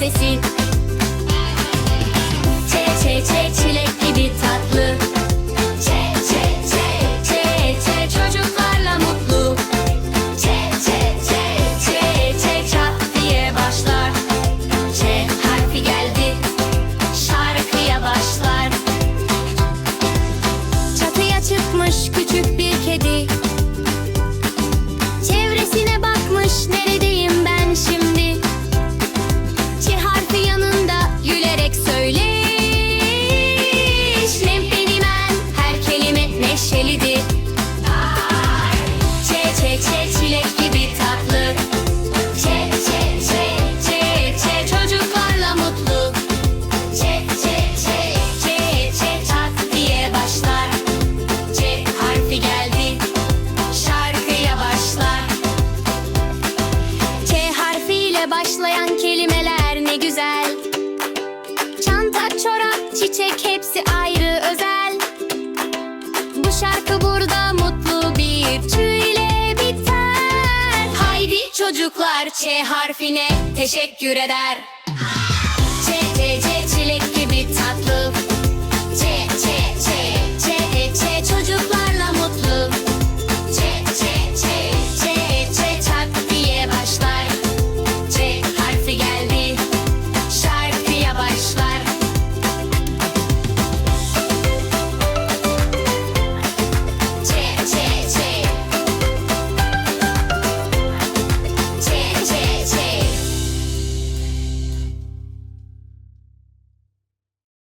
sesi Çe çe çe çilek gibi tatlı. Çe çe çe çe çe çocuklarla mutlu. Çe çe çe çe çe çat diye başlar. Çe harfi geldi şarkıya başlar. Çatıya çıkmış küçük bir kedi. Çiçek hepsi ayrı özel. Bu şarkı burada mutlu bir tüyle biter. Haydi çocuklar Ç harfine teşekkür eder.